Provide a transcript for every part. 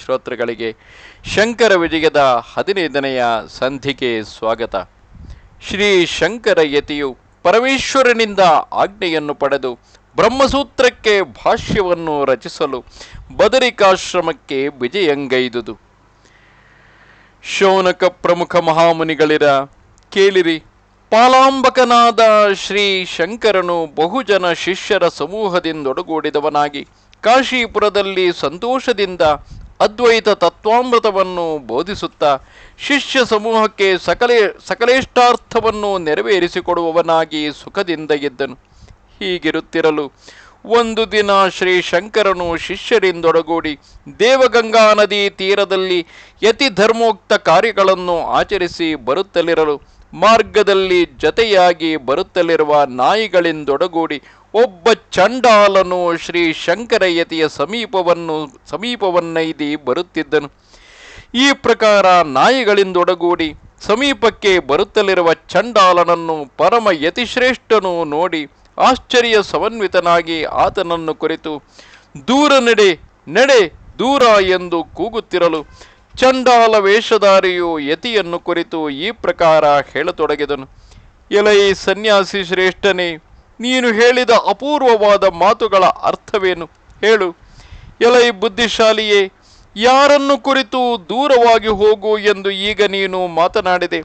ಶ್ರೋತೃಗಳಿಗೆ ಶಂಕರ ವಿಜಯದ ಹದಿನೈದನೆಯ ಸಂಧಿಗೆ ಸ್ವಾಗತ. ಶ್ರೀ ಶಂಕರ ಯತಿಯು ಪರಮೇಶ್ವರನಿಂದ ಆಜ್ಞೆಯನ್ನು ಪಡೆದು ಬ್ರಹ್ಮಸೂತ್ರಕ್ಕೆ ಭಾಷ್ಯವನ್ನು ರಚಿಸಲು ಬದರಿಕಾಶ್ರಮಕ್ಕೆ ವಿಜಯಂಗೈದುದು. ಶೌನಕ ಪ್ರಮುಖ ಮಹಾಮುನಿಗಳಿರ ಕೇಳಿರಿ. ಪಾಲಾಂಬಕನಾದ ಶ್ರೀ ಶಂಕರನು ಬಹುಜನ ಶಿಷ್ಯರ ಸಮೂಹದಿಂದೊಡಗೂಡಿದವನಾಗಿ ಕಾಶೀಪುರದಲ್ಲಿ ಸಂತೋಷದಿಂದ ಅದ್ವೈತ ತತ್ವಾಮೃತವನ್ನು ಬೋಧಿಸುತ್ತಾ ಶಿಷ್ಯ ಸಮೂಹಕ್ಕೆ ಸಕಲೇ ಸಕಲೇಷ್ಟಾರ್ಥವನ್ನು ನೆರವೇರಿಸಿಕೊಡುವವನಾಗಿ ಸುಖದಿಂದ ಇದ್ದನು. ಹೀಗಿರುತ್ತಿರಲು ಒಂದು ದಿನ ಶ್ರೀ ಶಂಕರನು ಶಿಷ್ಯರಿಂದೊಡಗೂಡಿ ದೇವಗಂಗಾ ನದಿ ತೀರದಲ್ಲಿ ಯತಿ ಧರ್ಮೋಕ್ತ ಕಾರ್ಯಗಳನ್ನು ಆಚರಿಸಿ ಬರುತ್ತಲಿರಲು, ಮಾರ್ಗದಲ್ಲಿ ಜತೆಯಾಗಿ ಬರುತ್ತಲಿರುವ ನಾಯಿಗಳಿಂದೊಡಗೂಡಿ ಒಬ್ಬ ಚಂಡಾಲನು ಶ್ರೀ ಶಂಕರಯತಿಯ ಸಮೀಪವನ್ನು ಸಮೀಪವನ್ನೈದಿ ಬರುತ್ತಿದ್ದನು. ಈ ಪ್ರಕಾರ ನಾಯಿಗಳಿಂದೊಡಗೂಡಿ ಸಮೀಪಕ್ಕೆ ಬರುತ್ತಲಿರುವ ಚಂಡಾಲನನ್ನು ಪರಮ ಯತಿಶ್ರೇಷ್ಠನು ನೋಡಿ ಆಶ್ಚರ್ಯ ಸಮನ್ವಿತನಾಗಿ ಆತನನ್ನು ಕುರಿತು, ದೂರ ನಡೆ ನಡೆ, ದೂರ ಎಂದು ಕೂಗುತ್ತಿರಲು ಚಂಡಾಲ ವೇಷಧಾರಿಯು ಯತಿಯನ್ನು ಕುರಿತು ಈ ಪ್ರಕಾರ ಹೇಳತೊಡಗಿದನು. ಎಲೈ ಸನ್ಯಾಸಿ ಶ್ರೇಷ್ಠನೇ ನೀನು ಹೇಳಿದ ಅಪೂರ್ವವಾದ ಮಾತುಗಳ ಅರ್ಥವೇನು? ಹೇಳು. ಎಲೈ ಬುದ್ಧಿಶಾಲಿಯೇ, ಯಾರನ್ನು ಕುರಿತು ದೂರವಾಗಿ ಹೋಗು ಎಂದು ಈಗ ನೀನು ಮಾತನಾಡಿದೆ.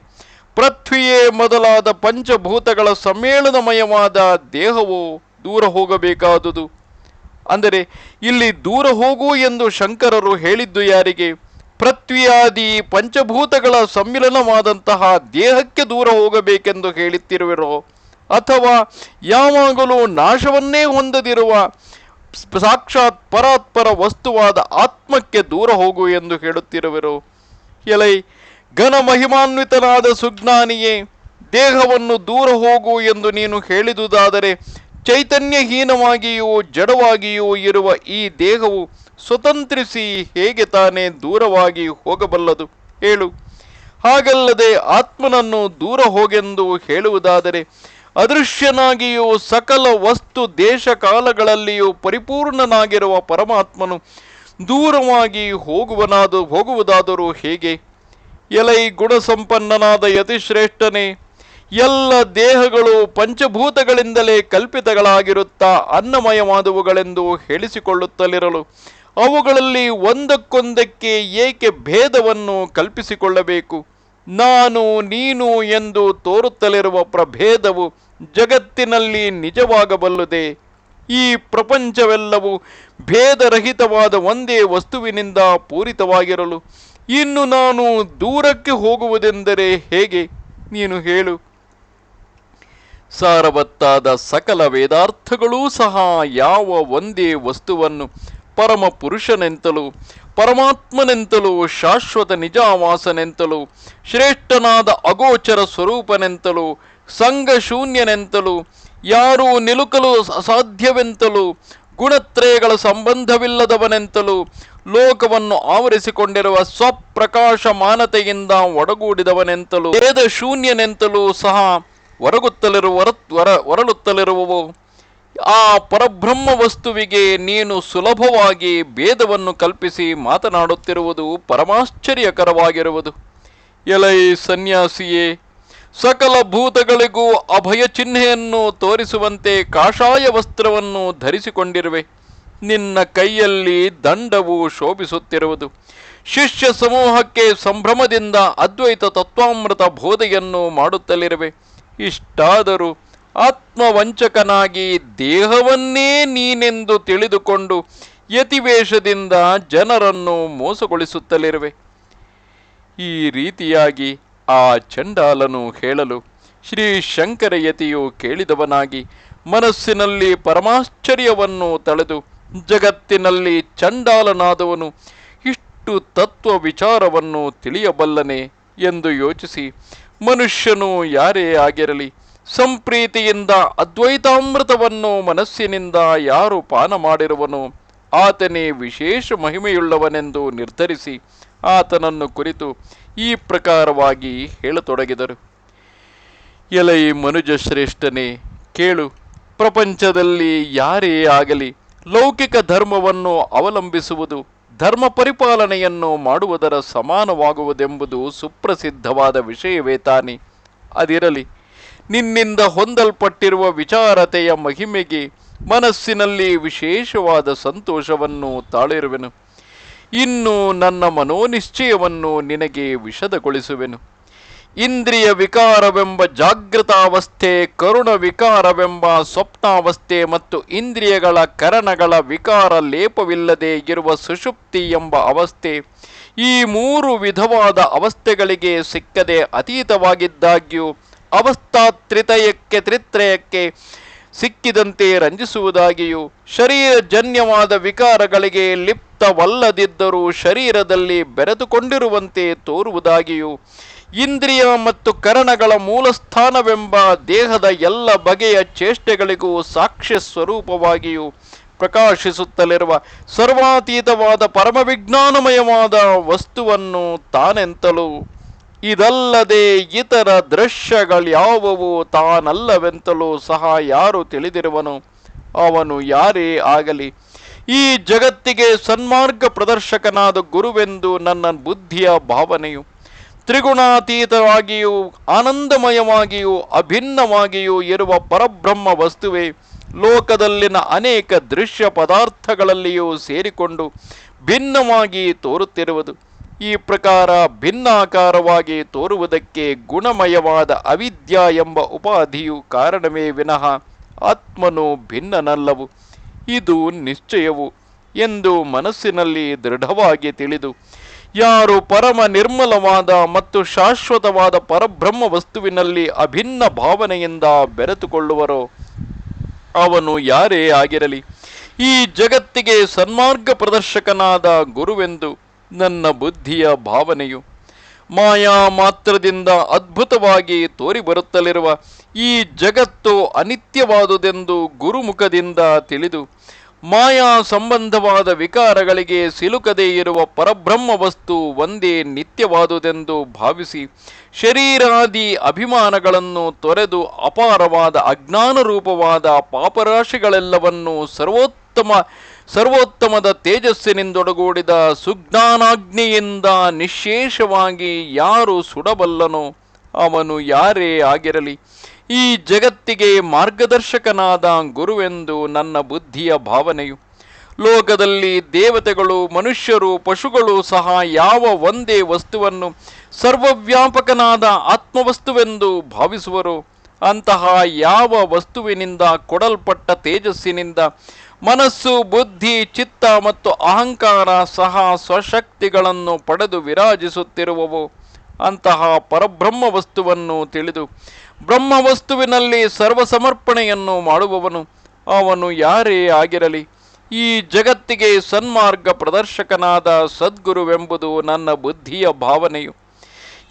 ಪೃಥ್ವಿಯೇ ಮೊದಲಾದ ಪಂಚಭೂತಗಳ ಸಮ್ಮೇಳನಮಯವಾದ ದೇಹವು ದೂರ ಹೋಗಬೇಕಾದುದು. ಅಂದರೆ, ಇಲ್ಲಿ ದೂರ ಹೋಗು ಎಂದು ಶಂಕರರು ಹೇಳಿದ್ದು ಯಾರಿಗೆ? ಪೃಥ್ವಿಯಾದಿ ಪಂಚಭೂತಗಳ ಸಮ್ಮಿಲನವಾದಂತಹ ದೇಹಕ್ಕೆ ದೂರ ಹೋಗಬೇಕೆಂದು ಹೇಳುತ್ತಿರುವಿರೋ ಅಥವಾ ಯಾವಾಗಲೂ ನಾಶವನ್ನೇ ಹೊಂದದಿರುವ ಸಾಕ್ಷಾತ್ ಪರಾತ್ಪರ ವಸ್ತುವಾದ ಆತ್ಮಕ್ಕೆ ದೂರ ಹೋಗು ಎಂದು ಹೇಳುತ್ತಿರುವರು. ಎಲೈ, ಘನ ಮಹಿಮಾನ್ವಿತನಾದ ಸುಜ್ಞಾನಿಯೇ, ದೇಹವನ್ನು ದೂರ ಹೋಗು ಎಂದು ನೀನು ಹೇಳಿದುದಾದರೆ ಚೈತನ್ಯಹೀನವಾಗಿಯೂ ಜಡವಾಗಿಯೂ ಇರುವ ಈ ದೇಹವು ಸ್ವತಂತ್ರಿಸಿ ಹೇಗೆ ತಾನೇ ದೂರವಾಗಿ ಹೋಗಬಲ್ಲದು? ಹೇಳು ಹಾಗಲ್ಲದೆ ಆತ್ಮನನ್ನು ದೂರ ಹೋಗೆಂದು ಹೇಳುವುದಾದರೆ ಅದೃಶ್ಯನಾಗಿಯೂ ಸಕಲ ವಸ್ತು ದೇಶ ಕಾಲಗಳಲ್ಲಿಯೂ ಪರಿಪೂರ್ಣನಾಗಿರುವ ಪರಮಾತ್ಮನು ದೂರವಾಗಿ ಹೋಗುವನಾದ ಹೋಗುವುದಾದರೂ ಹೇಗೆ? ಎಲೈ ಗುಣಸಂಪನ್ನನಾದ ಯತಿಶ್ರೇಷ್ಠನೇ, ಎಲ್ಲ ದೇಹಗಳು ಪಂಚಭೂತಗಳಿಂದಲೇ ಕಲ್ಪಿತಗಳಾಗಿರುತ್ತಾ ಅನ್ನಮಯವಾದವುಗಳೆಂದು ಹೇಳಿಸಿಕೊಳ್ಳುತ್ತಲಿರಲು, ಅವುಗಳಲ್ಲಿ ಒಂದಕ್ಕೊಂದಕ್ಕೆ ಏಕೆ ಭೇದವನ್ನು ಕಲ್ಪಿಸಿಕೊಳ್ಳಬೇಕು? ನಾನು ನೀನು ಎಂದು ತೋರುತ್ತಲಿರುವ ಪ್ರಭೇದವು ಜಗತ್ತಿನಲ್ಲಿ ನಿಜವಾಗಬಲ್ಲದೆ ಈ ಪ್ರಪಂಚವೆಲ್ಲವೂ ಭೇದರಹಿತವಾದ ಒಂದೇ ವಸ್ತುವಿನಿಂದ ಪೂರಿತವಾಗಿರಲು ಇನ್ನು ನಾನು ದೂರಕ್ಕೆ ಹೋಗುವುದೆಂದರೆ ಹೇಗೆ? ನೀನು ಹೇಳು. ಸಾರವತ್ತಾದ ಸಕಲ ವೇದಾರ್ಥಗಳೂ ಸಹ ಯಾವ ಒಂದೇ ವಸ್ತುವನ್ನು ಪರಮ ಪುರುಷನೆಂತಲೂ ಪರಮಾತ್ಮನೆಂತಲೂ, ಶಾಶ್ವತ ನಿಜಾವಾಸನೆಂತಲೂ, ಶ್ರೇಷ್ಠನಾದ ಅಗೋಚರ ಸ್ವರೂಪನೆಂತಲೂ ಸಂಘಶೂನ್ಯನೆಂತಲೂ, ಯಾರೂ ನಿಲುಕಲು ಅಸಾಧ್ಯವೆಂತಲೂ ಗುಣತ್ರಯಗಳ ಸಂಬಂಧವಿಲ್ಲದವನೆಂತಲೂ, ಲೋಕವನ್ನು ಆವರಿಸಿಕೊಂಡಿರುವ ಸ್ವಪ್ರಕಾಶಮಾನತೆಯಿಂದ ಒಡಗೂಡಿದವನೆಂತಲೂ ವೇದ ಶೂನ್ಯನೆಂತಲೂ ಸಹ ಹೊರಗುತ್ತಲಿರುವ ಹೊರ ಹೊರ ಹೊರಳುತ್ತಲಿರುವವು ಆ ಪರಬ್ರಹ್ಮ ವಸ್ತುವಿಗೆ ನೀನು ಸುಲಭವಾಗಿ ಭೇದವನ್ನು ಕಲ್ಪಿಸಿ ಮಾತನಾಡುತ್ತಿರುವುದು ಪರಮಾಶ್ಚರ್ಯಕರವಾಗಿರುವುದು. ಎಲೈ ಸನ್ಯಾಸಿಯೇ ಸಕಲ ಭೂತಗಳಿಗೂ ಅಭಯ ಚಿಹ್ನೆಯನ್ನು ತೋರಿಸುವಂತೆ ಕಾಷಾಯ ವಸ್ತ್ರವನ್ನು ಧರಿಸಿಕೊಂಡಿರುವೆ. ನಿನ್ನ ಕೈಯಲ್ಲಿ ದಂಡವು ಶೋಭಿಸುತ್ತಿರುವುದು. ಶಿಷ್ಯ ಸಮೂಹಕ್ಕೆ ಸಂಭ್ರಮದಿಂದ ಅದ್ವೈತ ತತ್ವಾಮೃತ ಬೋಧೆಯನ್ನು ಮಾಡುತ್ತಲಿರುವೆ. ಇಷ್ಟಾದರೂ ಆತ್ಮವಂಚಕನಾಗಿ ದೇಹವನ್ನೇ ನೀನೆಂದು ತಿಳಿದುಕೊಂಡು ಯತಿವೇಷದಿಂದ ಜನರನ್ನು ಮೋಸಗೊಳಿಸುತ್ತಲಿರುವೆ. ಈ ರೀತಿಯಾಗಿ ಆ ಚಂಡಾಲನು ಹೇಳಲು, ಶ್ರೀ ಶಂಕರಯತಿಯು ಕೇಳಿದವನಾಗಿ ಮನಸ್ಸಿನಲ್ಲಿ ಪರಮಾಶ್ಚರ್ಯವನ್ನು ತಳೆದು ಜಗತ್ತಿನಲ್ಲಿ ಚಂಡಾಲನಾದವನು ಇಷ್ಟು ತತ್ವ ವಿಚಾರವನ್ನು ತಿಳಿಯಬಲ್ಲನೆ? ಎಂದು ಯೋಚಿಸಿ, ಮನುಷ್ಯನು ಯಾರೇ ಆಗಿರಲಿ, ಸಂಪ್ರೀತಿಯಿಂದ ಅದ್ವೈತಾಮೃತವನ್ನು ಮನಸ್ಸಿನಿಂದ ಯಾರು ಪಾನ ಮಾಡಿರುವನು, ಆತನೇ ವಿಶೇಷ ಮಹಿಮೆಯುಳ್ಳವನೆಂದು ನಿರ್ಧರಿಸಿ ಆತನನ್ನು ಕುರಿತು ಈ ಪ್ರಕಾರವಾಗಿ ಹೇಳತೊಡಗಿದರು. ಎಲೈ ಮನುಜ ಶ್ರೇಷ್ಠನೇ, ಕೇಳು, ಪ್ರಪಂಚದಲ್ಲಿ ಯಾರೇ ಆಗಲಿ ಲೌಕಿಕ ಧರ್ಮವನ್ನು ಅವಲಂಬಿಸುವುದು, ಧರ್ಮ ಪರಿಪಾಲನೆಯನ್ನು ಮಾಡುವುದರ ಸಮಾನವಾಗುವುದೆಂಬುದು ಸುಪ್ರಸಿದ್ಧವಾದ ವಿಷಯವೇ ತಾನೆ. ಅದಿರಲಿ, ನಿನ್ನಿಂದ ಹೊಂದಲ್ಪಟ್ಟಿರುವ ವಿಚಾರತೆಯ ಮಹಿಮೆಗೆ ಮನಸ್ಸಿನಲ್ಲಿ ವಿಶೇಷವಾದ ಸಂತೋಷವನ್ನು ತಾಳಿರುವೆನು. ಇನ್ನು ನನ್ನ ಮನೋನಿಶ್ಚಯವನ್ನು ನಿನಗೆ ವಿಷದಗೊಳಿಸುವೆನು. ಇಂದ್ರಿಯ ವಿಕಾರವೆಂಬ ಜಾಗೃತಾವಸ್ಥೆ, ಕರುಣ ವಿಕಾರವೆಂಬ ಸ್ವಪ್ನಾವಸ್ಥೆ ಮತ್ತು ಇಂದ್ರಿಯಗಳ ಕರಣಗಳ ವಿಕಾರ ಲೇಪವಿಲ್ಲದೆ ಇರುವ ಸುಷುಪ್ತಿ ಎಂಬ ಅವಸ್ಥೆ, ಈ ಮೂರು ವಿಧವಾದ ಅವಸ್ಥೆಗಳಿಗೆ ಸಿಕ್ಕದೆ ಅತೀತವಾಗಿದ್ದಾಗ್ಯೂ ಅವಸ್ಥಾತ್ರಿತಯಕ್ಕೆ ತ್ರಿತ್ರಯಕ್ಕೆ ಸಿಕ್ಕಿದಂತೆ ರಂಜಿಸುವುದಾಗಿಯೂ, ಶರೀರಜನ್ಯವಾದ ವಿಕಾರಗಳಿಗೆ ಲಿಪ್ತವಲ್ಲದಿದ್ದರೂ ಶರೀರದಲ್ಲಿ ಬೆರೆದುಕೊಂಡಿರುವಂತೆ ತೋರುವುದಾಗಿಯೂ, ಇಂದ್ರಿಯ ಮತ್ತು ಕರಣಗಳ ಮೂಲಸ್ಥಾನವೆಂಬ ದೇಹದ ಎಲ್ಲ ಬಗೆಯ ಚೇಷ್ಟೆಗಳಿಗೂ ಸಾಕ್ಷ್ಯ ಸ್ವರೂಪವಾಗಿಯೂ ಪ್ರಕಾಶಿಸುತ್ತಲಿರುವ ಸರ್ವಾತೀತವಾದ ಪರಮವಿಜ್ಞಾನಮಯವಾದ ವಸ್ತುವನ್ನು ತಾನೆಂತಲೂ. ಇದಲ್ಲದೆ ಇತರ ದೃಶ್ಯಗಳ್ಯಾವುವು ತಾನಲ್ಲವೆಂತಲೂ ಸಹ ಯಾರು ತಿಳಿದಿರುವನು? ಅವನು ಯಾರೇ ಆಗಲಿ ಈ ಜಗತ್ತಿಗೆ ಸನ್ಮಾರ್ಗ ಪ್ರದರ್ಶಕನಾದ ಗುರುವೆಂದು ನನ್ನ ಬುದ್ಧಿಯ ಭಾವನೆಯು ತ್ರಿಗುಣಾತೀತವಾಗಿಯೂ ಆನಂದಮಯವಾಗಿಯೂ ಅಭಿನ್ನವಾಗಿಯೂ ಇರುವ ಪರಬ್ರಹ್ಮ ವಸ್ತುವೆ ಲೋಕದಲ್ಲಿನ ಅನೇಕ ದೃಶ್ಯ ಪದಾರ್ಥಗಳಲ್ಲಿಯೂ ಸೇರಿಕೊಂಡು ಭಿನ್ನವಾಗಿ ತೋರುತ್ತಿರುವುದು. ಈ ಪ್ರಕಾರ ಭಿನ್ನಾಕಾರವಾಗಿ ತೋರುವುದಕ್ಕೆ ಗುಣಮಯವಾದ ಅವಿದ್ಯಾ ಎಂಬ ಉಪಾಧಿಯು ಕಾರಣವೇ ವಿನಃ ಆತ್ಮನು ಭಿನ್ನನಲ್ಲವು. ಇದು ನಿಶ್ಚಯವು ಎಂದು ಮನಸ್ಸಿನಲ್ಲಿ ದೃಢವಾಗಿ ತಿಳಿದು, ಯಾರು ಪರಮ ನಿರ್ಮಲವಾದ ಮತ್ತು ಶಾಶ್ವತವಾದ ಪರಬ್ರಹ್ಮ ವಸ್ತುವಿನಲ್ಲಿ ಅಭಿನ್ನ ಭಾವನೆಯಿಂದ ಬೆರೆತುಕೊಳ್ಳುವರೋ, ಅವನು ಯಾರೇ ಆಗಿರಲಿ, ಈ ಜಗತ್ತಿಗೆ ಸನ್ಮಾರ್ಗ ಪ್ರದರ್ಶಕನಾದ ಗುರುವೆಂದು ನನ್ನ ಬುದ್ಧಿಯ ಭಾವನೆಯು ಮಾಯಾ ಮಾತ್ರದಿಂದ ಅದ್ಭುತವಾಗಿ ತೋರಿಬರುತ್ತಲಿರುವ ಈ ಜಗತ್ತು ಅನಿತ್ಯವಾದುದೆಂದು ಗುರುಮುಖದಿಂದ ತಿಳಿದು ಮಾಯಾ ಸಂಬಂಧವಾದ ವಿಕಾರಗಳಿಗೆ ಸಿಲುಕದೇ ಇರುವ ಪರಬ್ರಹ್ಮ ವಸ್ತು ಒಂದೇ ನಿತ್ಯವಾದುದೆಂದು ಭಾವಿಸಿ ಶರೀರಾದಿ ಅಭಿಮಾನಗಳನ್ನು ತೊರೆದು ಅಪಾರವಾದ ಅಜ್ಞಾನ ರೂಪವಾದ ಪಾಪರಾಶಿಗಳೆಲ್ಲವನ್ನೂ ಸರ್ವೋತ್ತಮ ಸರ್ವೋತ್ತಮದ ತೇಜಸ್ಸಿನಿಂದೊಡಗೂಡಿದ ಸುಜ್ಞಾನಾಗ್ನಿಯಿಂದ ನಿಶೇಷವಾಗಿ ಯಾರು ಸುಡಬಲ್ಲನೋ ಅವನು ಯಾರೇ ಆಗಿರಲಿ. ಈ ಜಗತ್ತಿಗೆ ಮಾರ್ಗದರ್ಶಕನಾದ ಗುರುವೆಂದು ನನ್ನ ಬುದ್ಧಿಯ ಭಾವನೆಯು. ಲೋಕದಲ್ಲಿ ದೇವತೆಗಳು, ಮನುಷ್ಯರು, ಪಶುಗಳು ಸಹ ಯಾವ ಒಂದೇ ವಸ್ತುವನ್ನು ಸರ್ವವ್ಯಾಪಕನಾದ ಆತ್ಮವಸ್ತುವೆಂದು ಭಾವಿಸುವರು. ಅಂತಹ ಯಾವ ವಸ್ತುವಿನಿಂದ ಕೊಡಲ್ಪಟ್ಟ ತೇಜಸ್ಸಿನಿಂದ ಮನಸ್ಸು, ಬುದ್ಧಿ, ಚಿತ್ತ ಮತ್ತು ಅಹಂಕಾರ ಸಹ ಸ್ವಶಕ್ತಿಗಳನ್ನು ಪಡೆದು ವಿರಾಜಿಸುತ್ತಿರುವವು. ಅಂತಹ ಪರಬ್ರಹ್ಮ ವಸ್ತುವನ್ನು ತಿಳಿದು ಬ್ರಹ್ಮ ವಸ್ತುವಿನಲ್ಲಿ ಸರ್ವಸಮರ್ಪಣೆಯನ್ನು ಮಾಡುವವನು, ಅವನು ಯಾರೇ ಆಗಿರಲಿ, ಈ ಜಗತ್ತಿಗೆ ಸನ್ಮಾರ್ಗ ಪ್ರದರ್ಶಕನಾದ ಸದ್ಗುರುವೆಂಬುದು ನನ್ನ ಬುದ್ಧಿಯ ಭಾವನೆಯು.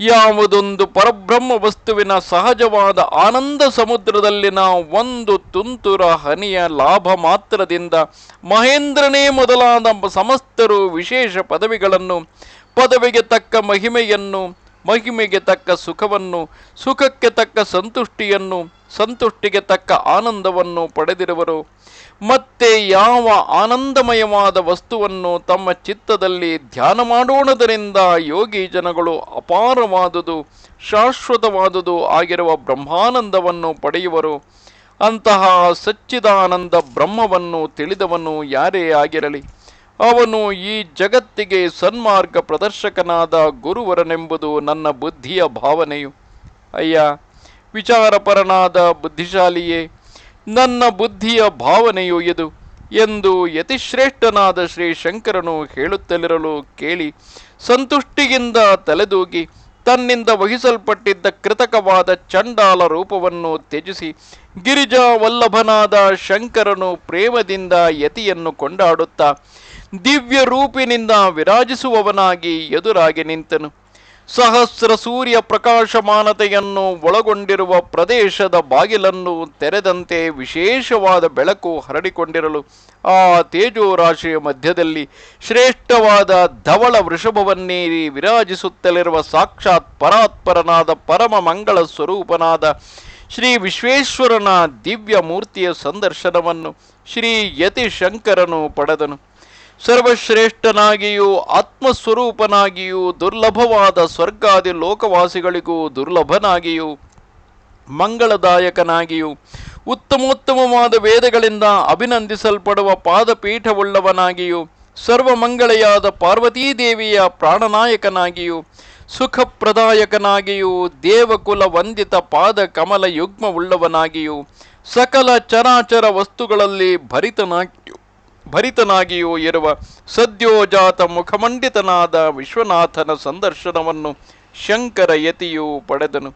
ಯಾವುದೊಂದು ಪರಬ್ರಹ್ಮ ವಸ್ತುವಿನ ಸಹಜವಾದ ಆನಂದ ಸಮುದ್ರದಲ್ಲಿನ ಒಂದು ತುಂತುರ ಹನಿಯ ಲಾಭ ಮಾತ್ರದಿಂದ ಮಹೇಂದ್ರನೇ ಮೊದಲಾದ ಸಮಸ್ತರು ವಿಶೇಷ ಪದವಿಗಳನ್ನು, ಪದವಿಗೆ ತಕ್ಕ ಮಹಿಮೆಯನ್ನು, ಮಹಿಮೆಗೆ ತಕ್ಕ ಸುಖವನ್ನು, ಸುಖಕ್ಕೆ ತಕ್ಕ ಸಂತುಷ್ಟಿಯನ್ನು ಸಂತುಷ್ಟಿಗೆ ತಕ್ಕ ಆನಂದವನ್ನು ಪಡೆದಿರುವರು. ಮತ್ತೆ ಯಾವ ಆನಂದಮಯವಾದ ವಸ್ತುವನ್ನು ತಮ್ಮ ಚಿತ್ತದಲ್ಲಿ ಧ್ಯಾನ ಮಾಡೋಣದರಿಂದ ಯೋಗಿ ಜನಗಳು ಅಪಾರವಾದುದು, ಶಾಶ್ವತವಾದುದು ಆಗಿರುವ ಬ್ರಹ್ಮಾನಂದವನ್ನು ಪಡೆಯುವರು. ಅಂತಹ ಸಚ್ಚಿದಾನಂದ ಬ್ರಹ್ಮವನ್ನು ತಿಳಿದವನು ಯಾರೇ ಆಗಿರಲಿ, ಅವನು ಈ ಜಗತ್ತಿಗೆ ಸನ್ಮಾರ್ಗ ಪ್ರದರ್ಶಕನಾದ ಗುರುವರನೆಂಬುದು ನನ್ನ ಬುದ್ಧಿಯ ಭಾವನೆಯು. ಅಯ್ಯ ವಿಚಾರಪರನಾದ ಬುದ್ಧಿಶಾಲಿಯೇ, ನನ್ನ ಬುದ್ಧಿಯ ಭಾವನೆಯು ಇದು ಎಂದು ಯತಿಶ್ರೇಷ್ಠನಾದ ಶ್ರೀ ಶಂಕರನು ಹೇಳುತ್ತಲಿರಲು ಕೇಳಿ ಸಂತುಷ್ಟಿಯಿಂದ ತಲೆದೂಗಿ ತನ್ನಿಂದ ವಹಿಸಲ್ಪಟ್ಟಿದ್ದ ಕೃತಕವಾದ ಚಂಡಾಲ ರೂಪವನ್ನು ತ್ಯಜಿಸಿ ಗಿರಿಜಾ ವಲ್ಲಭನಾದ ಶಂಕರನು ಪ್ರೇಮದಿಂದ ಯತಿಯನ್ನು ಕೊಂಡಾಡುತ್ತಾ ದಿವ್ಯ ರೂಪಿನಿಂದ ವಿರಾಜಿಸುವವನಾಗಿ ಎದುರಾಗಿ ನಿಂತನು. ಸಹಸ್ರ ಸೂರ್ಯ ಪ್ರಕಾಶಮಾನತೆಯನ್ನು ಒಳಗೊಂಡಿರುವ ಪ್ರದೇಶದ ಬಾಗಿಲನ್ನು ತೆರೆದಂತೆ ವಿಶೇಷವಾದ ಬೆಳಕು ಹರಡಿಕೊಂಡಿರಲು ಆ ತೇಜೋರಾಶಿಯ ಮಧ್ಯದಲ್ಲಿ ಶ್ರೇಷ್ಠವಾದ ಧವಳ ವೃಷಭವನ್ನೇರಿ ವಿರಾಜಿಸುತ್ತಲಿರುವ ಸಾಕ್ಷಾತ್ ಪರಾತ್ಪರನಾದ ಪರಮ ಮಂಗಳ ಸ್ವರೂಪನಾದ ಶ್ರೀ ವಿಶ್ವೇಶ್ವರನ ದಿವ್ಯ ಮೂರ್ತಿಯ ಸಂದರ್ಶನವನ್ನು ಶ್ರೀ ಯತಿಶಂಕರನು ಪಡೆದನು. ಸರ್ವಶ್ರೇಷ್ಠನಾಗಿಯೂ, ಆತ್ಮಸ್ವರೂಪನಾಗಿಯೂ, ದುರ್ಲಭವಾದ ಸ್ವರ್ಗಾದಿ ಲೋಕವಾಸಿಗಳಿಗೂ ದುರ್ಲಭನಾಗಿಯೂ, ಮಂಗಳದಾಯಕನಾಗಿಯೂ, ಉತ್ತಮೋತ್ತಮವಾದ ವೇದಗಳಿಂದ ಅಭಿನಂದಿಸಲ್ಪಡುವ ಪಾದಪೀಠವುಳ್ಳವನಾಗಿಯೂ, ಸರ್ವಮಂಗಳೆಯಾದ ಪಾರ್ವತೀದೇವಿಯ ಪ್ರಾಣನಾಯಕನಾಗಿಯೂ, ಸುಖಪ್ರದಾಯಕನಾಗಿಯೂ ದೇವಕುಲ ವಂದಿತ ಪಾದ ಕಮಲ ಯುಗ್ಮವುಳ್ಳವನಾಗಿಯೂ ಸಕಲ ಚರಾಚರ ವಸ್ತುಗಳಲ್ಲಿ ಭರಿತನಾಗಿಯೂ ಭರಿತನಾಗಿಯೂ ಇರುವ ಸದ್ಯೋಜಾತ ಮುಖಮಂಡಿತನಾದ ವಿಶ್ವನಾಥನ ಸಂದರ್ಶನವನ್ನು ಶಂಕರ ಯತಿಯು ಪಡೆದನು.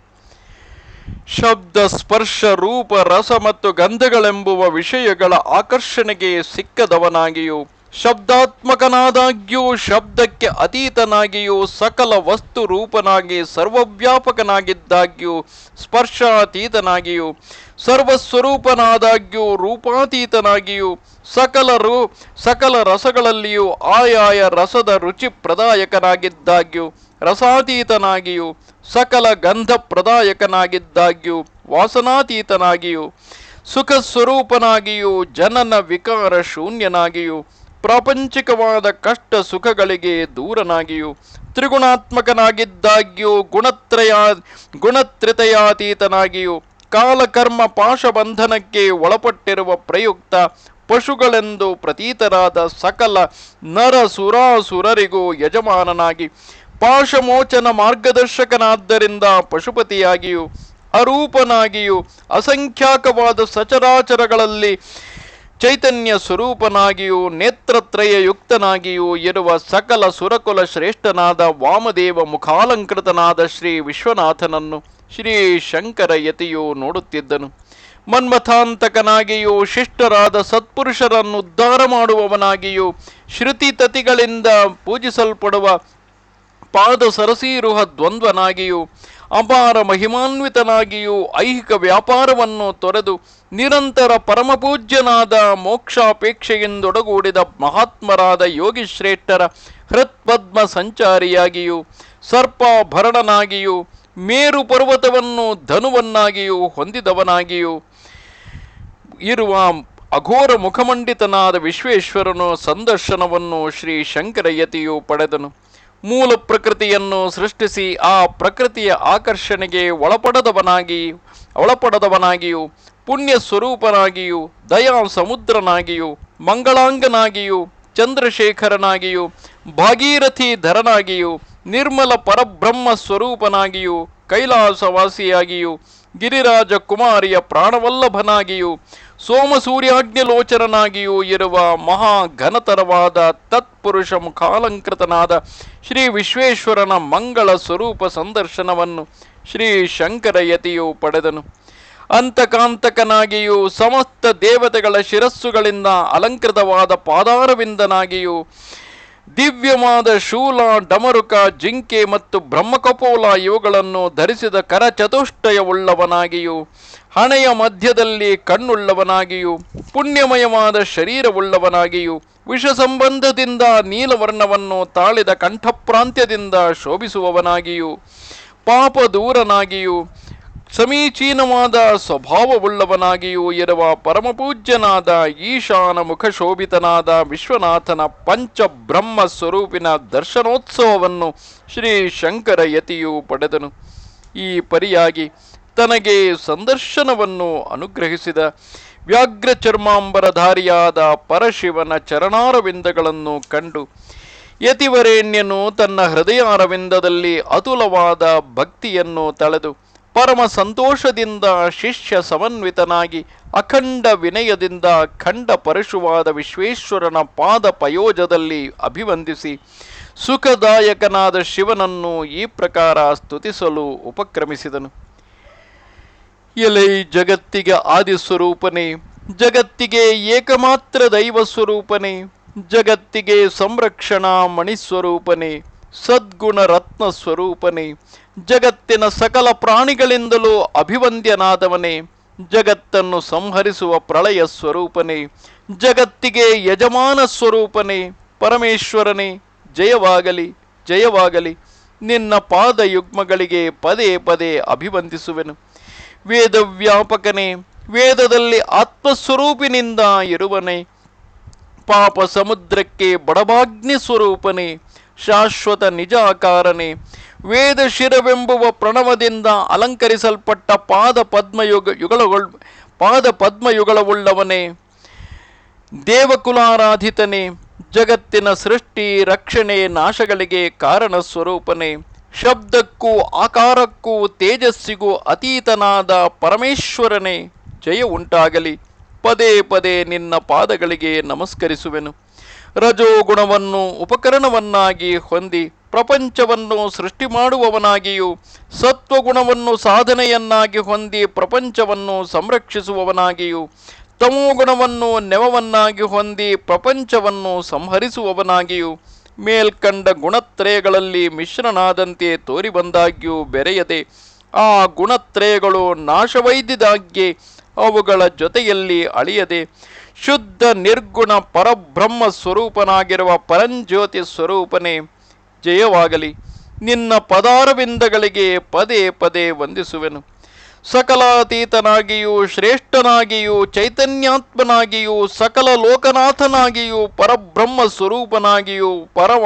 ಶಬ್ದ, ಸ್ಪರ್ಶ, ರೂಪ, ರಸ ಮತ್ತು ಗಂಧಗಳೆಂಬುವ ವಿಷಯಗಳ ಆಕರ್ಷಣೆಗೆ ಸಿಕ್ಕದವನಾಗಿಯೂ ಶಬ್ದಾತ್ಮಕನಾದಾಗ್ಯೂ ಶಬ್ದಕ್ಕೆ ಅತೀತನಾಗಿಯೂ ಸಕಲ ವಸ್ತು ರೂಪನಾಗಿ ಸರ್ವವ್ಯಾಪಕನಾಗಿದ್ದಾಗ್ಯೂ ಸ್ಪರ್ಶಾತೀತನಾಗಿಯೂ ಸರ್ವಸ್ವರೂಪನಾದಾಗ್ಯೂ ರೂಪಾತೀತನಾಗಿಯೂ ಸಕಲ ರೂ ಸಕಲ ರಸಗಳಲ್ಲಿಯೂ ಆಯಾಯ ರಸದ ರುಚಿ ಪ್ರದಾಯಕನಾಗಿದ್ದಾಗ್ಯೂ ರಸಾತೀತನಾಗಿಯೂ ಸಕಲ ಗಂಧ ಪ್ರದಾಯಕನಾಗಿದ್ದಾಗ್ಯೂ ವಾಸನಾತೀತನಾಗಿಯೂ ಸುಖ ಸ್ವರೂಪನಾಗಿಯೂ ಜನನ ವಿಕಾರ ಶೂನ್ಯನಾಗಿಯೂ ಪ್ರಾಪಂಚಿಕವಾದ ಕಷ್ಟ ಸುಖಗಳಿಗೆ ದೂರನಾಗಿಯೂ, ತ್ರಿಗುಣಾತ್ಮಕನಾಗಿದ್ದಾಗ್ಯೂ, ಗುಣತ್ರಯ, ಗುಣತ್ರಿತಯಾತೀತನಾಗಿಯೂ, ಕಾಲಕರ್ಮ ಪಾಶಬಂಧನಕ್ಕೆ ಒಳಪಟ್ಟಿರುವ ಪ್ರಯುಕ್ತ ಪಶುಗಳೆಂದು ಪ್ರತೀತರಾದ ಸಕಲ ನರ ಸುರಾಸುರರಿಗೂ ಯಜಮಾನನಾಗಿ, ಪಾಶಮೋಚನ ಮಾರ್ಗದರ್ಶಕನಾದ್ದರಿಂದ ಪಶುಪತಿಯಾಗಿಯೂ, ಅರೂಪನಾಗಿಯೂ, ಅಸಂಖ್ಯಾಕವಾದ ಸಚರಾಚರಗಳಲ್ಲಿ ಚೈತನ್ಯ ಸ್ವರೂಪನಾಗಿಯೂ ನೇತ್ರತ್ರಯ ಯುಕ್ತನಾಗಿಯೂ ಇರುವ ಸಕಲ ಸುರಕುಲ ಶ್ರೇಷ್ಠನಾದ ವಾಮದೇವ ಮುಖಾಲಂಕೃತನಾದ ಶ್ರೀ ವಿಶ್ವನಾಥನನ್ನು ಶ್ರೀ ಶಂಕರ ಯತಿಯು ನೋಡುತ್ತಿದ್ದನು. ಮನ್ಮಥಾಂತಕನಾಗಿಯೂ, ಶಿಷ್ಟರಾದ ಸತ್ಪುರುಷರನ್ನು ಉದ್ಧಾರ ಮಾಡುವವನಾಗಿಯೂ, ಶ್ರುತಿ ತತಿಗಳಿಂದ ಪೂಜಿಸಲ್ಪಡುವ ಪಾದ ಸರಸೀರುಹ ದ್ವಂದ್ವನಾಗಿಯೂ ಅಪಾರ ಮಹಿಮಾನ್ವಿತನಾಗಿಯೂ ಐಹಿಕ ವ್ಯಾಪಾರವನ್ನು ತೊರೆದು ನಿರಂತರ ಪರಮಪೂಜ್ಯನಾದ ಮೋಕ್ಷಾಪೇಕ್ಷೆಯಿಂದೊಡಗೂಡಿದ ಮಹಾತ್ಮರಾದ ಯೋಗಿಶ್ರೇಷ್ಠರ ಹೃತ್ಪದ್ಮ ಸಂಚಾರಿಯಾಗಿಯೂ, ಸರ್ಪಾಭರಣನಾಗಿಯೂ, ಮೇರು ಪರ್ವತವನ್ನು ಧನುವನ್ನಾಗಿಯೂ ಹೊಂದಿದವನಾಗಿಯೂ ಇರುವ ಅಘೋರ ಮುಖಮಂಡಿತನಾದ ವಿಶ್ವೇಶ್ವರನು ಸಂದರ್ಶನವನ್ನು ಶ್ರೀ ಶಂಕರಯತಿಯು ಪಡೆದನು. ಮೂಲ ಪ್ರಕೃತಿಯನ್ನು ಸೃಷ್ಟಿಸಿ ಆ ಪ್ರಕೃತಿಯ ಆಕರ್ಷಣೆಗೆ ಒಳಪಡದವನಾಗಿ, ಒಳಪಡದವನಾಗಿಯೂ, ಪುಣ್ಯ ಸ್ವರೂಪನಾಗಿಯೂ ದಯಾ ಸಮುದ್ರನಾಗಿಯೂ, ಮಂಗಳಾಂಗನಾಗಿಯೂ, ಚಂದ್ರಶೇಖರನಾಗಿಯೂ, ಭಾಗೀರಥಿ ಧರನಾಗಿಯೂ, ನಿರ್ಮಲ ಪರಬ್ರಹ್ಮ ಸ್ವರೂಪನಾಗಿಯೂ, ಕೈಲಾಸವಾಸಿಯಾಗಿಯೂ ಗಿರಿರಾಜ ಕುಮಾರಿಯ ಪ್ರಾಣವಲ್ಲಭನಾಗಿಯೂ ಸೋಮಸೂರ್ಯಾಜ್ಞಲೋಚರನಾಗಿಯೂ ಇರುವ ಮಹಾ ಘನತರವಾದ ತತ್ಪುರುಷ ಮುಖಾಲಂಕೃತನಾದ ಶ್ರೀ ವಿಶ್ವೇಶ್ವರನ ಮಂಗಳ ಸ್ವರೂಪ ಸಂದರ್ಶನವನ್ನು ಶ್ರೀ ಶಂಕರಯತಿಯು ಪಡೆದನು. ಅಂತಕಾಂತಕನಾಗಿಯೂ ಸಮಸ್ತ ದೇವತೆಗಳ ಶಿರಸ್ಸುಗಳಿಂದ ಅಲಂಕೃತವಾದ ಪಾದಾರವಿಂದನಾಗಿಯೂ ದಿವ್ಯವಾದ ಶೂಲ, ಡಮರುಕ, ಜಿಂಕೆ ಮತ್ತು ಬ್ರಹ್ಮಕಪೋಲ ಇವುಗಳನ್ನು ಧರಿಸಿದ ಕರ ಚತುಷ್ಟಯವುಳ್ಳವನಾಗಿಯೂ ಹಣೆಯ ಮಧ್ಯದಲ್ಲಿ ಕಣ್ಣುಳ್ಳವನಾಗಿಯೂ, ಪುಣ್ಯಮಯವಾದ ಶರೀರವುಳ್ಳವನಾಗಿಯೂ ವಿಷ ಸಂಬಂಧದಿಂದ ನೀಲವರ್ಣವನ್ನು ತಾಳಿದ ಕಂಠಪ್ರಾಂತ್ಯದಿಂದ ಶೋಭಿಸುವವನಾಗಿಯೂ ಪಾಪ ದೂರನಾಗಿಯೂ ಸಮೀಚೀನವಾದ ಸ್ವಭಾವವುಳ್ಳವನಾಗಿಯೂ ಇರುವ ಪರಮಪೂಜ್ಯನಾದ ಈಶಾನ ಮುಖಶೋಭಿತನಾದ ವಿಶ್ವನಾಥನ ಪಂಚಬ್ರಹ್ಮ ಸ್ವರೂಪಿನ ದರ್ಶನೋತ್ಸವವನ್ನು ಶ್ರೀ ಶಂಕರ ಯತಿಯು ಪಡೆದನು. ಈ ಪರಿಯಾಗಿ ತನಗೆ ಸಂದರ್ಶನವನ್ನು ಅನುಗ್ರಹಿಸಿದ ವ್ಯಾಘ್ರ ಚರ್ಮಾಂಬರಧಾರಿಯಾದ ಪರಶಿವನ ಚರಣಾರವಿಂದಗಳನ್ನು ಕಂಡು ಯತಿವರೇಣ್ಯನು ತನ್ನ ಹೃದಯಾರವಿಂದದಲ್ಲಿ ಅತುಲವಾದ ಭಕ್ತಿಯನ್ನು ತಳೆದು ಪರಮ ಸಂತೋಷದಿಂದ ಶಿಷ್ಯ ಸಮನ್ವಿತನಾಗಿ ಅಖಂಡ ವಿನಯದಿಂದ ಖಂಡ ಪರಶುವಾದ ವಿಶ್ವೇಶ್ವರನ ಪಾದ ಪಯೋಜದಲ್ಲಿ ಅಭಿವಂದಿಸಿ ಸುಖದಾಯಕನಾದ ಶಿವನನ್ನು ಈ ಪ್ರಕಾರ ಸ್ತುತಿಸಲು ಉಪಕ್ರಮಿಸಿದನು. ಎಲೈ ಜಗತ್ತಿಗೆ ಆದಿ ಸ್ವರೂಪನೆ, ಜಗತ್ತಿಗೆ ಏಕಮಾತ್ರ ದೈವ ಸ್ವರೂಪನೇ, ಜಗತ್ತಿಗೆ ಸಂರಕ್ಷಣಾ ಮಣಿಸ್ವರೂಪನೇ ಸದ್ಗುಣ ರತ್ನ ಸ್ವರೂಪನೇ ಜಗತ್ತಿನ ಸಕಲ ಪ್ರಾಣಿಗಳಿಂದಲೂ ಅಭಿವಂದ್ಯನಾದವನೇ, ಜಗತ್ತನ್ನು ಸಂಹರಿಸುವ ಪ್ರಳಯ ಸ್ವರೂಪನೇ, ಜಗತ್ತಿಗೆ ಯಜಮಾನ ಸ್ವರೂಪನೇ, ಪರಮೇಶ್ವರನೇ, ಜಯವಾಗಲಿ ಜಯವಾಗಲಿ, ನಿನ್ನ ಪಾದಯುಗ್ಮಗಳಿಗೆ ಪದೇ ಪದೇ ಅಭಿವಂದಿಸುವೆನು. ವೇದವ್ಯಾಪಕನೇ, ವೇದದಲ್ಲಿ ಆತ್ಮಸ್ವರೂಪಿನಿಂದ ಇರುವನೇ, ಪಾಪ ಸಮುದ್ರಕ್ಕೆ ಬಡಭಾಗ್ನಿ ಸ್ವರೂಪನೇ, ಶಾಶ್ವತ ನಿಜಾಕಾರನೇ ವೇದ ಶಿರವೆಂಬುವ ಪ್ರಣವದಿಂದ ಅಲಂಕರಿಸಲ್ಪಟ್ಟ ಪಾದ ಪದ್ಮಯುಗ ಯುಗಳಗೊಳ್ ಪಾದ ಪದ್ಮಯುಗಳವುಳ್ಳವನೇ ದೇವಕುಲಾರಾಧಿತನೇ, ಜಗತ್ತಿನ ಸೃಷ್ಟಿ ರಕ್ಷಣೆ ನಾಶಗಳಿಗೆ ಕಾರಣ ಸ್ವರೂಪನೇ ಶಬ್ದಕ್ಕೂ ಆಕಾರಕ್ಕೂ ತೇಜಸ್ಸಿಗೂ ಅತೀತನಾದ ಪರಮೇಶ್ವರನೇ, ಜಯ ಉಂಟಾಗಲಿ. ಪದೇ ಪದೇ ನಿನ್ನ ಪಾದಗಳಿಗೆ ನಮಸ್ಕರಿಸುವೆನು. ರಜೋಗುಣವನ್ನು ಉಪಕರಣವನ್ನಾಗಿ ಹೊಂದಿ ಪ್ರಪಂಚವನ್ನು ಸೃಷ್ಟಿ ಮಾಡುವವನಾಗಿಯೂ ಸತ್ವಗುಣವನ್ನು ಸಾಧನೆಯನ್ನಾಗಿ ಹೊಂದಿ ಪ್ರಪಂಚವನ್ನು ಸಂರಕ್ಷಿಸುವವನಾಗಿಯೂ ತಮೋಗುಣವನ್ನು ನೆವವನ್ನಾಗಿ ಹೊಂದಿ ಪ್ರಪಂಚವನ್ನು ಸಂಹರಿಸುವವನಾಗಿಯೂ ಮೇಲ್ಕಂಡ ಗುಣತ್ರಯಗಳಲ್ಲಿ ಮಿಶ್ರನಾದಂತೆ ತೋರಿ ಬಂದಾಗ್ಯೂ ಬೆರೆಯದೆ ಆ ಗುಣತ್ರಯಗಳು ನಾಶವೈದಿದಾಗ್ಗೆ ಅವುಗಳ ಜೊತೆಯಲ್ಲಿ ಅಳಿಯದೆ ಶುದ್ಧ ನಿರ್ಗುಣ ಪರಬ್ರಹ್ಮ ಸ್ವರೂಪನಾಗಿರುವ ಪರಂಜ್ಯೋತಿ ಸ್ವರೂಪನೇ ಜಯವಾಗಲಿ. ನಿನ್ನ ಪದಾರವಿಂದಗಳಿಗೆ ಪದೇ ಪದೇ ವಂದಿಸುವೆನು. ಸಕಲಾತೀತನಾಗಿಯೂ ಶ್ರೇಷ್ಠನಾಗಿಯೂ ಚೈತನ್ಯಾತ್ಮನಾಗಿಯೂ ಸಕಲ ಲೋಕನಾಥನಾಗಿಯೂ ಪರಬ್ರಹ್ಮ ಸ್ವರೂಪನಾಗಿಯೂ ಪರಮ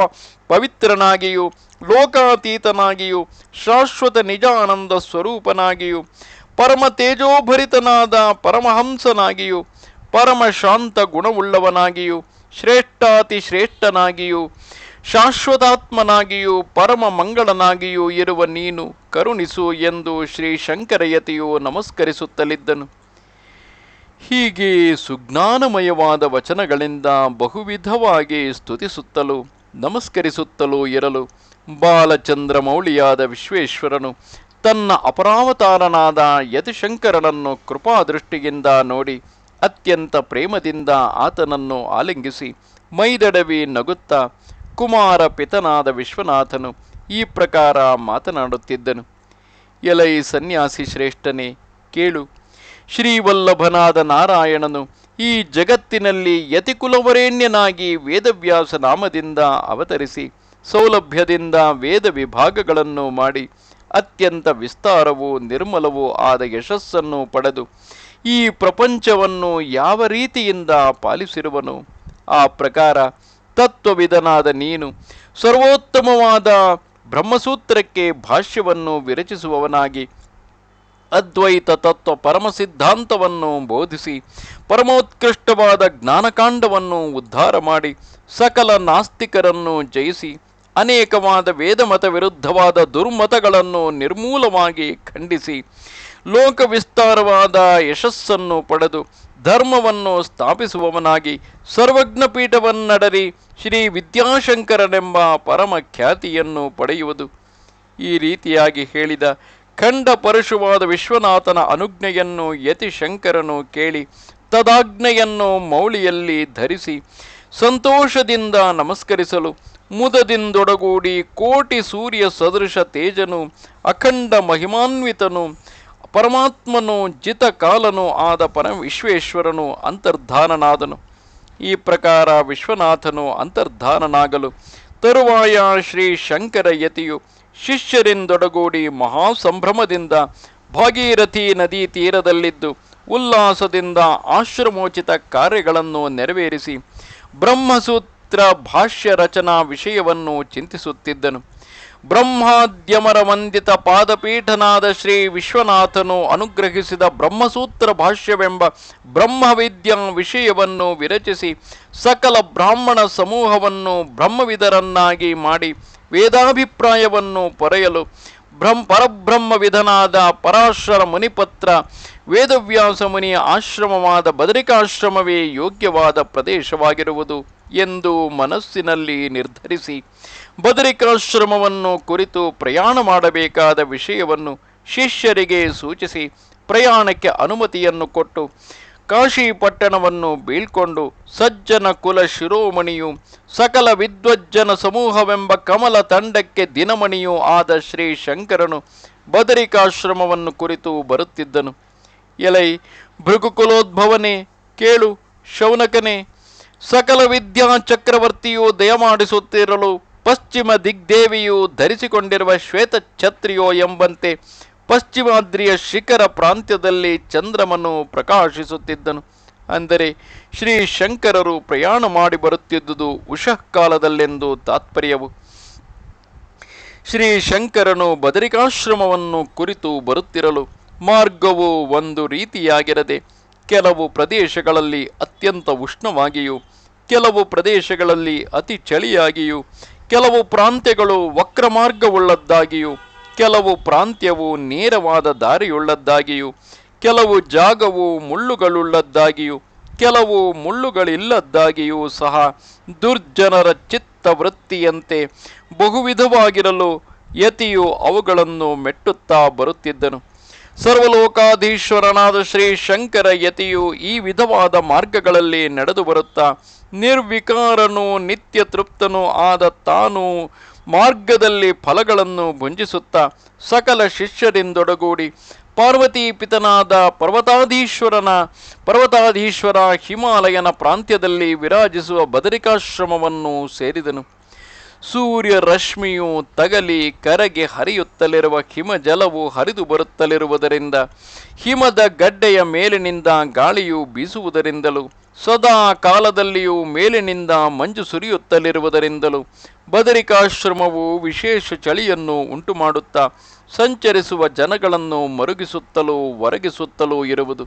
ಪವಿತ್ರನಾಗಿಯೂ ಲೋಕಾತೀತನಾಗಿಯೂ ಶಾಶ್ವತ ನಿಜಾನಂದ ಸ್ವರೂಪನಾಗಿಯೂ ಪರಮ ತೇಜೋಭರಿತನಾದ ಪರಮಹಂಸನಾಗಿಯೂ ಪರಮ ಶಾಂತ ಗುಣವುಳ್ಳವನಾಗಿಯೂ ಶ್ರೇಷ್ಠಾತಿ ಶ್ರೇಷ್ಠನಾಗಿಯೂ ಶಾಶ್ವತಾತ್ಮನಾಗಿಯೂ ಪರಮ ಮಂಗಳನಾಗಿಯೂ ಇರುವ ನೀನು ಕರುಣಿಸು ಎಂದು ಶ್ರೀ ಶಂಕರಯತಿಯು ನಮಸ್ಕರಿಸುತ್ತಲಿದ್ದನು. ಹೀಗೆ ಸುಜ್ಞಾನಮಯವಾದ ವಚನಗಳಿಂದ ಬಹುವಿಧವಾಗಿ ಸ್ತುತಿಸುತ್ತಲೂ, ನಮಸ್ಕರಿಸುತ್ತಲೂ ಇರಲು ಬಾಲಚಂದ್ರ ಮೌಳಿಯಾದ ವಿಶ್ವೇಶ್ವರನು ತನ್ನ ಅಪರಾವತಾರನಾದ ಯತಿಶಂಕರನನ್ನು ಕೃಪಾದೃಷ್ಟಿಯಿಂದ ನೋಡಿ ಅತ್ಯಂತ ಪ್ರೇಮದಿಂದ ಆತನನ್ನು ಆಲಿಂಗಿಸಿ ಮೈದಡವಿ ನಗುತ್ತಾ ಕುಮಾರ ಪಿತನಾದ ವಿಶ್ವನಾಥನು ಈ ಪ್ರಕಾರ ಮಾತನಾಡುತ್ತಿದ್ದನು. ಎಲೈ ಸನ್ಯಾಸಿ ಶ್ರೇಷ್ಠನೇ, ಕೇಳು. ಶ್ರೀವಲ್ಲಭನಾದ ನಾರಾಯಣನು ಈ ಜಗತ್ತಿನಲ್ಲಿ ಯತಿಕುಲವರೇಣ್ಯನಾಗಿ ವೇದವ್ಯಾಸ ನಾಮದಿಂದ ಅವತರಿಸಿ ಸೌಲಭ್ಯದಿಂದ ವೇದ ವಿಭಾಗಗಳನ್ನು ಮಾಡಿ ಅತ್ಯಂತ ವಿಸ್ತಾರವೂ ನಿರ್ಮಲವೂ ಆದ ಯಶಸ್ಸನ್ನು ಪಡೆದು ಈ ಪ್ರಪಂಚವನ್ನು ಯಾವ ರೀತಿಯಿಂದ ಪಾಲಿಸಿರುವನು? ಆ ಪ್ರಕಾರ ತತ್ವವಿಧನಾದ ನೀನು ಸರ್ವೋತ್ತಮವಾದ ಬ್ರಹ್ಮಸೂತ್ರಕ್ಕೆ ಭಾಷ್ಯವನ್ನು ವಿರಚಿಸುವವನಾಗಿ, ಅದ್ವೈತ ತತ್ವ ಪರಮ ಸಿದ್ಧಾಂತವನ್ನು ಬೋಧಿಸಿ, ಪರಮೋತ್ಕೃಷ್ಟವಾದ ಜ್ಞಾನಕಾಂಡವನ್ನು ಉದ್ಧಾರ ಮಾಡಿ, ಸಕಲ ನಾಸ್ತಿಕರನ್ನು ಜಯಿಸಿ, ಅನೇಕವಾದ ವೇದಮತ ವಿರುದ್ಧವಾದ ದುರ್ಮತಗಳನ್ನು ನಿರ್ಮೂಲವಾಗಿ ಖಂಡಿಸಿ ಲೋಕ ವಿಸ್ತಾರವಾದ ಯಶಸ್ಸನ್ನು ಪಡೆದು ಧರ್ಮವನ್ನು ಸ್ಥಾಪಿಸುವವನಾಗಿ ಸರ್ವಜ್ಞ ಪೀಠವನ್ನಡರಿ ಶ್ರೀ ವಿದ್ಯಾಶಂಕರನೆಂಬ ಪರಮ ಖ್ಯಾತಿಯನ್ನು ಪಡೆಯುವುದು. ಈ ರೀತಿಯಾಗಿ ಹೇಳಿದ ಖಂಡ ಪರಶುವಾದ ವಿಶ್ವನಾಥನ ಅನುಜ್ಞೆಯನ್ನು ಯತಿಶಂಕರನು ಕೇಳಿ, ತದಾಜ್ಞೆಯನ್ನು ಮೌಳಿಯಲ್ಲಿ ಧರಿಸಿ, ಸಂತೋಷದಿಂದ ನಮಸ್ಕರಿಸಲು, ಮುದದಿಂದೊಡಗೂಡಿ ಕೋಟಿ ಸೂರ್ಯ ಸದೃಶ ತೇಜನು, ಅಖಂಡ ಮಹಿಮಾನ್ವಿತನು ಪರಮಾತ್ಮನು, ಜಿತಕಾಲನು ಆದ ಪರ ವಿಶ್ವೇಶ್ವರನು ಅಂತರ್ಧಾನನಾದನು. ಈ ಪ್ರಕಾರ ವಿಶ್ವನಾಥನು ಅಂತರ್ಧಾನನಾಗಲು ತರುವಾಯ ಶ್ರೀ ಶಂಕರ ಯತಿಯು ಶಿಷ್ಯರಿಂದೊಡಗೂಡಿ ಮಹಾಸಂಭ್ರಮದಿಂದ ಭಾಗೀರಥಿ ನದಿ ತೀರದಲ್ಲಿದ್ದು ಉಲ್ಲಾಸದಿಂದ ಆಶ್ರಮೋಚಿತ ಕಾರ್ಯಗಳನ್ನು ನೆರವೇರಿಸಿ ಬ್ರಹ್ಮಸೂತ್ರ ಭಾಷ್ಯ ರಚನಾ ವಿಷಯವನ್ನು ಚಿಂತಿಸುತ್ತಿದ್ದನು. ಬ್ರಹ್ಮಾದ್ಯಮರ ವಂದಿತ ಪಾದಪೀಠನಾದ ಶ್ರೀ ವಿಶ್ವನಾಥನು ಅನುಗ್ರಹಿಸಿದ ಬ್ರಹ್ಮಸೂತ್ರ ಭಾಷ್ಯವೆಂಬ ಬ್ರಹ್ಮವಿದ್ಯಾ ವಿಷಯವನ್ನು ವಿರಚಿಸಿ ಸಕಲ ಬ್ರಾಹ್ಮಣ ಸಮೂಹವನ್ನು ಬ್ರಹ್ಮವಿದರನ್ನಾಗಿ ಮಾಡಿ ವೇದಾಭಿಪ್ರಾಯವನ್ನು ಪೊರೆಯಲು ಬ್ರಹ್ಮ ಪರಬ್ರಹ್ಮವಿಧನಾದ ಪರಾಶರ ಮುನಿಪತ್ರ ವೇದವ್ಯಾಸ ಮುನಿಯ ಆಶ್ರಮವಾದ ಬದರಿಕಾಶ್ರಮವೇ ಯೋಗ್ಯವಾದ ಪ್ರದೇಶವಾಗಿರುವುದು ಎಂದು ಮನಸ್ಸಿನಲ್ಲಿ ನಿರ್ಧರಿಸಿ ಬದರಿಕಾಶ್ರಮವನ್ನು ಕುರಿತು ಪ್ರಯಾಣ ಮಾಡಬೇಕಾದ ವಿಷಯವನ್ನು ಶಿಷ್ಯರಿಗೆ ಸೂಚಿಸಿ ಪ್ರಯಾಣಕ್ಕೆ ಅನುಮತಿಯನ್ನು ಕೊಟ್ಟು ಕಾಶಿ ಪಟ್ಟಣವನ್ನು ಬೀಳ್ಕೊಂಡು ಸಜ್ಜನ ಕುಲ ಶಿರೋಮಣಿಯು ಸಕಲ ವಿದ್ವಜ್ಜನ ಸಮೂಹವೆಂಬ ಕಮಲ ತಂಡಕ್ಕೆ ದಿನಮಣಿಯೂ ಆದ ಶ್ರೀ ಶಂಕರನು ಬದರಿಕಾಶ್ರಮವನ್ನು ಕುರಿತು ಬರುತ್ತಿದ್ದನು. ಎಲೈ ಭೃಗುಕುಲೋದ್ಭವನೇ ಕೇಳು ಶೌನಕನೆ ಸಕಲ ವಿದ್ಯಾ ಚಕ್ರವರ್ತಿಯು ದಯಮಾಡಿಸುತ್ತಿರಲು ಪಶ್ಚಿಮ ದಿಗ್ದೇವಿಯು ಧರಿಸಿಕೊಂಡಿರುವ ಶ್ವೇತ ಛತ್ರಿಯೋ ಎಂಬಂತೆ ಪಶ್ಚಿಮಾದ್ರಿಯ ಶಿಖರ ಪ್ರಾಂತ್ಯದಲ್ಲಿ ಚಂದ್ರಮನು ಪ್ರಕಾಶಿಸುತ್ತಿದ್ದನು. ಅಂದರೆ ಶ್ರೀ ಶಂಕರರು ಪ್ರಯಾಣ ಮಾಡಿ ಬರುತ್ತಿದ್ದುದು ಉಷಃ ಕಾಲದಲ್ಲೆಂದು ತಾತ್ಪರ್ಯವು. ಶ್ರೀ ಶಂಕರನು ಬದರಿಕಾಶ್ರಮವನ್ನು ಕುರಿತು ಬರುತ್ತಿರಲು ಮಾರ್ಗವು ಒಂದು ರೀತಿಯಾಗಿರದೆ ಕೆಲವು ಪ್ರದೇಶಗಳಲ್ಲಿ ಅತ್ಯಂತ ಉಷ್ಣವಾಗಿಯೂ, ಕೆಲವು ಪ್ರದೇಶಗಳಲ್ಲಿ ಅತಿ ಚಳಿಯಾಗಿಯೂ, ಕೆಲವು ಪ್ರಾಂತ್ಯಗಳು ವಕ್ರ ಮಾರ್ಗವುಳ್ಳದ್ದಾಗಿಯೂ ಕೆಲವು ಪ್ರಾಂತ್ಯವು ನೇರವಾದ ದಾರಿಯುಳ್ಳದ್ದಾಗಿಯೂ, ಕೆಲವು ಜಾಗವು ಮುಳ್ಳುಗಳುಳ್ಳದ್ದಾಗಿಯೂ, ಕೆಲವು ಮುಳ್ಳುಗಳಿಲ್ಲದ್ದಾಗಿಯೂ ಸಹ ದುರ್ಜನರ ಚಿತ್ತವೃತ್ತಿಯಂತೆ ಬಹುವಿಧವಾಗಿರಲು ಯತಿಯು ಅವುಗಳನ್ನು ಮೆಟ್ಟುತ್ತಾ ಬರುತ್ತಿದ್ದನು. ಸರ್ವಲೋಕಾಧೀಶ್ವರನಾದ ಶ್ರೀ ಶಂಕರ ಯತಿಯು ಈ ವಿಧವಾದ ಮಾರ್ಗಗಳಲ್ಲಿ ನಡೆದು ಬರುತ್ತಾ ನಿರ್ವಿಕಾರನು ನಿತ್ಯ ತೃಪ್ತನು ಆದ ತಾನು ಮಾರ್ಗದಲ್ಲಿ ಫಲಗಳನ್ನು ಭುಂಜಿಸುತ್ತಾ ಸಕಲ ಶಿಷ್ಯರಿಂದೊಡಗೂಡಿ ಪಾರ್ವತಿ ಪಿತನಾದ ಪರ್ವತಾಧೀಶ್ವರನ ಪರ್ವತಾಧೀಶ್ವರ ಹಿಮಾಲಯನ ಪ್ರಾಂತ್ಯದಲ್ಲಿ ವಿರಾಜಿಸುವ ಬದರಿಕಾಶ್ರಮವನ್ನು ಸೇರಿದನು. ಸೂರ್ಯ ರಶ್ಮಿಯು ತಗಲಿ ಕರಗೆ ಹರಿಯುತ್ತಲಿರುವ ಹಿಮಜಲವು ಹರಿದು ಬರುತ್ತಲಿರುವುದರಿಂದ ಹಿಮದ ಗಡ್ಡೆಯ ಮೇಲಿನಿಂದ ಗಾಳಿಯು ಬೀಸುವುದರಿಂದಲೂ ಸದಾ ಕಾಲದಲ್ಲಿಯೂ ಮೇಲಿನಿಂದ ಮಂಜು ಸುರಿಯುತ್ತಲಿರುವುದರಿಂದಲೂ ಬದರಿಕಾಶ್ರಮವು ವಿಶೇಷ ಚಳಿಯನ್ನು ಉಂಟುಮಾಡುತ್ತಾ ಸಂಚರಿಸುವ ಜನಗಳನ್ನು ಮರುಗಿಸುತ್ತಲೂ ಒರಗಿಸುತ್ತಲೂ ಇರುವುದು.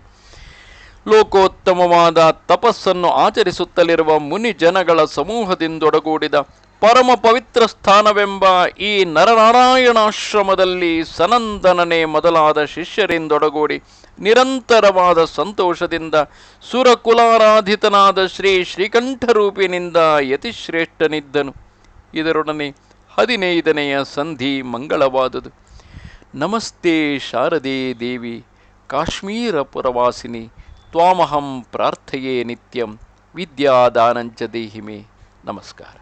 ಲೋಕೋತ್ತಮವಾದ ತಪಸ್ಸನ್ನು ಆಚರಿಸುತ್ತಲಿರುವ ಮುನಿ ಜನಗಳ ಸಮೂಹದಿಂದೊಡಗೂಡಿದ ಪರಮ ಪವಿತ್ರ ಸ್ಥಾನವೆಂಬ ಈ ನರನಾರಾಯಣಾಶ್ರಮದಲ್ಲಿ ಸನಂದನನೆ ಮೊದಲಾದ ಶಿಷ್ಯರಿಂದೊಡಗೂಡಿ ನಿರಂತರವಾದ ಸಂತೋಷದಿಂದ ಸುರಕುಲಾರಾಧಿತನಾದ ಶ್ರೀ ಶ್ರೀಕಂಠರೂಪಿನಿಂದ ಯತಿಶ್ರೇಷ್ಠನಿದ್ದನು. ಇದರೊಡನೆ ಹದಿನೈದನೆಯ ಸಂಧಿ ಮಂಗಳವಾದುದು. ನಮಸ್ತೆ ಶಾರದೆ ದೇವಿ, ಕಾಶ್ಮೀರ ಪುರವಾಸಿನಿ, ತ್ವಾಮಹಂ ಪ್ರಾರ್ಥಯೇ ನಿತ್ಯಂ, ವಿದ್ಯಾದಾನಂಚ ದೇಹಿಮೆ. ನಮಸ್ಕಾರ.